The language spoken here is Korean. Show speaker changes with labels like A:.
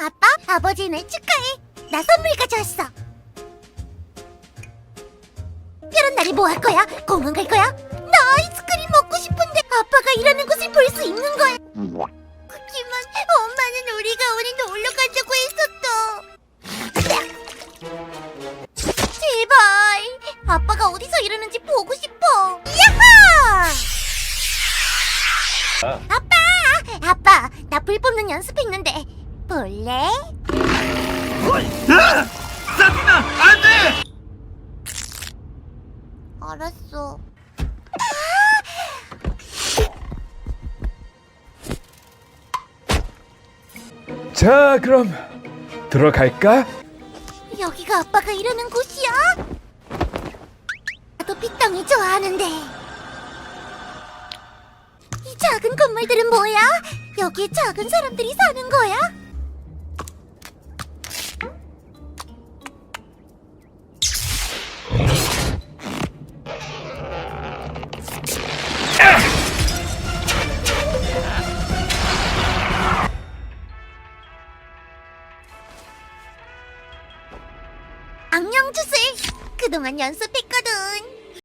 A: 아빠. 아버지는 축하해. 나 선물 가져왔어. 이런 날에 뭐할 거야? 공원 갈 거야? 나 아이스크림 먹고 싶은데 아빠가 일하는 곳을 볼 수 있는 거야. 하지만 엄마는 우리가 오늘 놀러 가자고 했었어. 제발 아빠가 어디서 일하는지 보고 싶어. 야호! 아빠, 아빠, 나 불 뽑는 연습했는데 볼래?
B: 사티나 안돼!
A: 알았어.
C: 자, 그럼 들어갈까?
A: 여기가 아빠가 일하는 곳이야? 나도 pit덩이 좋아하는데. 이 작은 건물들은 뭐야? 여기에 작은 사람들이 사는 거야? 악령 주술 그동안 연습했거든.